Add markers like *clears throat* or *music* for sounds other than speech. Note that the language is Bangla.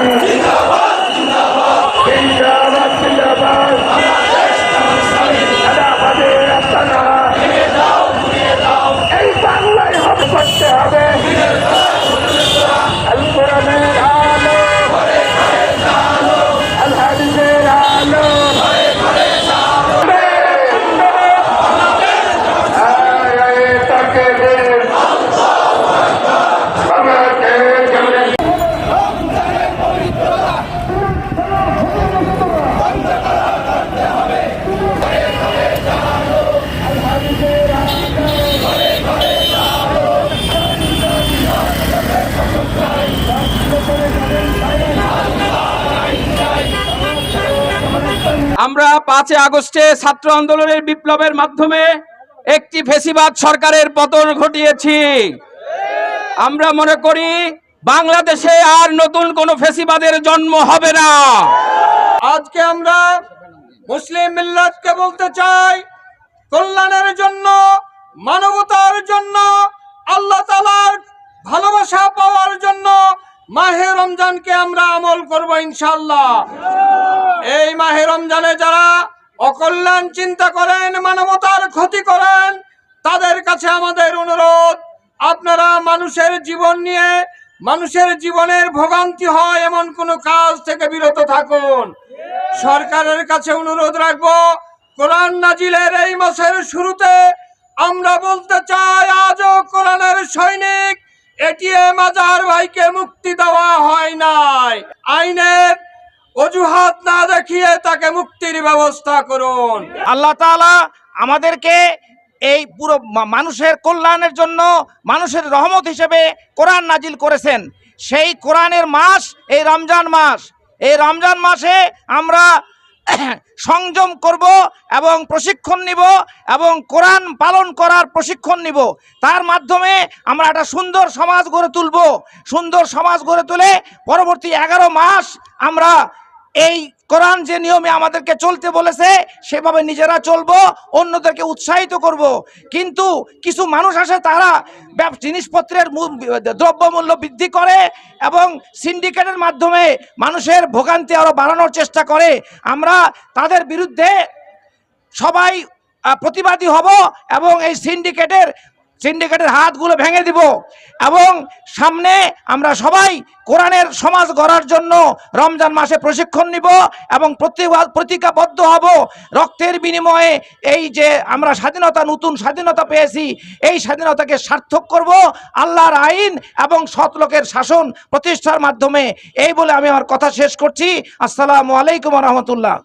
Jinda! আমরা পাঁচই আগস্টে ছাত্র আন্দোলনের বিপ্লবের মাধ্যমে একটি ফেসিবাদ সরকারের পতন ঘটিয়েছি। আমরা মনে করি বাংলাদেশে আর নতুন কোনো ফেসিবাদের জন্ম হবে না। আজকে আমরা মুসলিম মিল্লাতকে বলতে চাই, কল্যাণের জন্য, মানবতার জন্য, আল্লাহ তালার ভালোবাসা পাওয়ার জন্য মাহে রমজানকে আমরা আমল করব ইনশাল্লাহ এই মাহে রমজানে যারা অকল্যাণ চিন্তা করেন, মানবতার ক্ষতি করেন, তাদের কাছে আমাদের অনুরোধ, আপনারা মানুষের জীবন নিয়ে মানুষের জীবনের ভোগান্তি হয় এমন কোনো কাজ থেকে বিরত থাকুন। সরকারের কাছে অনুরোধ রাখব, কোরআন নাজিলের এই মাসের শুরুতে আমরা বলতে চাই, আজও কোরআনের সৈনিক এটিএম আজাহার ভাইকে মুক্তি দেওয়া হয় নাই। আইনের অজুহাত না দেখিয়ে তাকে মুক্তির ব্যবস্থা করুন। আল্লাহ আমাদেরকে এই পুরো মানুষের কল্যাণের জন্য মানুষের রহমত হিসেবে কোরআন নাজিল করেছেন। সেই কোরআনের মাস, এই রমজান মাস, এই রমজান মাসে আমরা *clears throat* সংযম করব এবং প্রশিক্ষণ নিব এবং কোরআন পালন করার প্রশিক্ষণ নিব। তার মাধ্যমে আমরা একটা সুন্দর সমাজ গড়ে তুলব। সুন্দর সমাজ গড়ে তুলে পরবর্তী এগারো মাস আমরা এই কোরআন যে নিয়মে আমাদেরকে চলতে বলেছে, সেভাবে নিজেরা চলবো, অন্যদেরকে উৎসাহিত করব। কিন্তু কিছু মানুষ আসে তারা জিনিসপত্রের দ্রব্যমূল্য বৃদ্ধি করে এবং সিন্ডিকেটের মাধ্যমে মানুষের ভোগান্তি আরও বাড়ানোর চেষ্টা করে। আমরা তাদের বিরুদ্ধে সবাই প্রতিবাদী হব এবং এই সিন্ডিকেটের সিন্ডিকেটের হাতগুলো ভেঙে দিব এবং সামনে আমরা সবাই কোরআনের সমাজ গড়ার জন্য রমজান মাসে প্রশিক্ষণ নিব এবং প্রতিজ্ঞাবদ্ধ হব। রক্তের বিনিময়ে এই যে আমরা স্বাধীনতা, নতুন স্বাধীনতা পেয়েছি, এই স্বাধীনতাকে সার্থক করব। আল্লাহর আইন এবং সৎলোকের শাসন প্রতিষ্ঠার মাধ্যমে। এই বলে আমি আমার কথা শেষ করছি। আসসালামু আলাইকুম রহমতুল্লাহ।